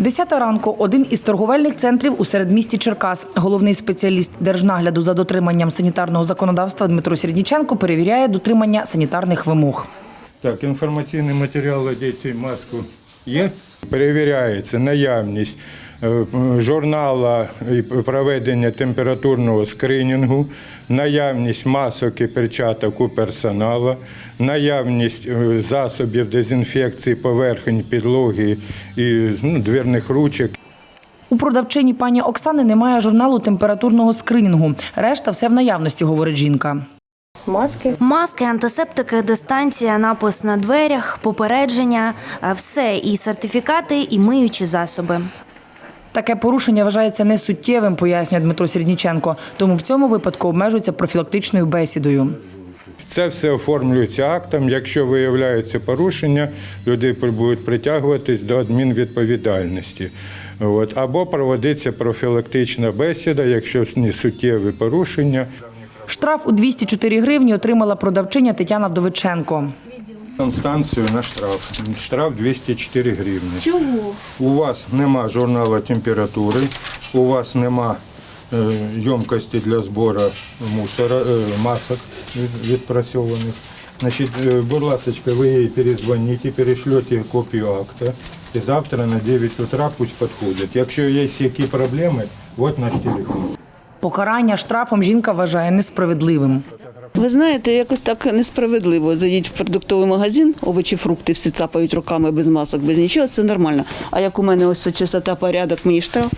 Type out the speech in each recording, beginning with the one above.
Десята ранку один із торговельних центрів у середмісті Черкас. Головний спеціаліст держнагляду за дотриманням санітарного законодавства Дмитро Середніченко перевіряє дотримання санітарних вимог. Так, інформаційний матеріал дітей маску є. Перевіряється наявність е, журнала проведення температурного скринінгу, наявність масок і перчаток у персоналу, наявність е, засобів дезінфекції поверхень, підлоги і ну, двірних ручок. У продавчині пані Оксани немає журналу температурного скринінгу. Решта все в наявності, говорить жінка. Маски. Маски, антисептики, дистанція, напис на дверях, попередження, е, все і сертифікати, і миючі засоби. Таке порушення вважається несуттєвим, пояснює Дмитро Середніченко. Тому в цьому випадку обмежується профілактичною бесідою. Це все оформлюється актом. Якщо виявляється порушення, люди будуть притягуватись до адмінвідповідальності. От. Або проводиться профілактична бесіда, якщо не суттєві порушення. Штраф у 204 гривні отримала продавчиня Тетяна Вдовиченко. Інстанцію на штраф. Штраф 204 гривні. Чого? У вас нема журналу температури, у вас нема е, ємкості для збору мусора, е, масок відпрацьованих. Значить, е, будь ласка, ви їй перезвоните, перешлете копію акта. І завтра на 9 утра пусть підходять. Якщо є які проблеми, от наш телефон. Покарання штрафом жінка вважає несправедливим. Ви знаєте, якось так несправедливо. Зайдіть в продуктовий магазин, овочі, фрукти всі цапають руками без масок, без нічого, це нормально. А як у мене ось чистота, порядок, мені штраф.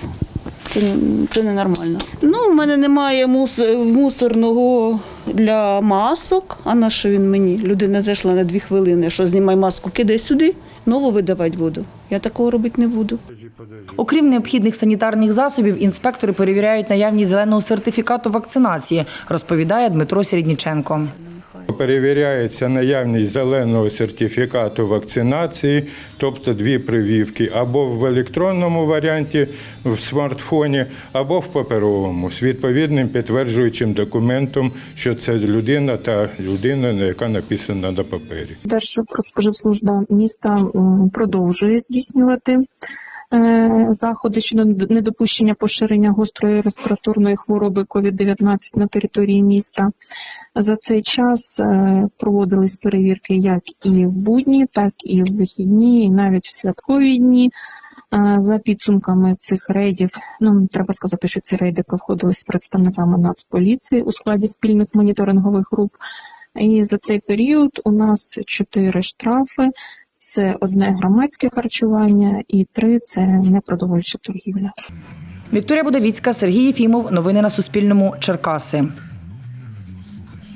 Це, не- це ненормально. Ну, у мене немає мус, мусорного для масок. А на що він мені? Людина зайшла на дві хвилини, що знімай маску, кидай сюди, нову видавати буду. Я такого робити не буду. Окрім необхідних санітарних засобів, інспектори перевіряють наявність зеленого сертифікату вакцинації, розповідає Дмитро Середніченко. Перевіряється наявність зеленого сертифікату вакцинації, тобто дві прививки, або в електронному варіанті в смартфоні, або в паперовому з відповідним підтверджуючим документом, що це людина та людина, яка написана на папері. Держпродспоживслужба міста продовжує здійснювати заходи щодо недопущення поширення гострої респіраторної хвороби COVID-19 на території міста. За цей час е, проводились перевірки як і в будні, так і в вихідні, і навіть в святкові дні. Е, За підсумками цих рейдів, ну треба сказати, що ці рейди проходили з представниками Нацполіції у складі спільних моніторингових груп. І за цей період у нас чотири штрафи. Це одне громадське харчування і три це непродовольча торгівля. Вікторія Будовіцька, Сергій Єфімов. Новини на Суспільному. Черкаси.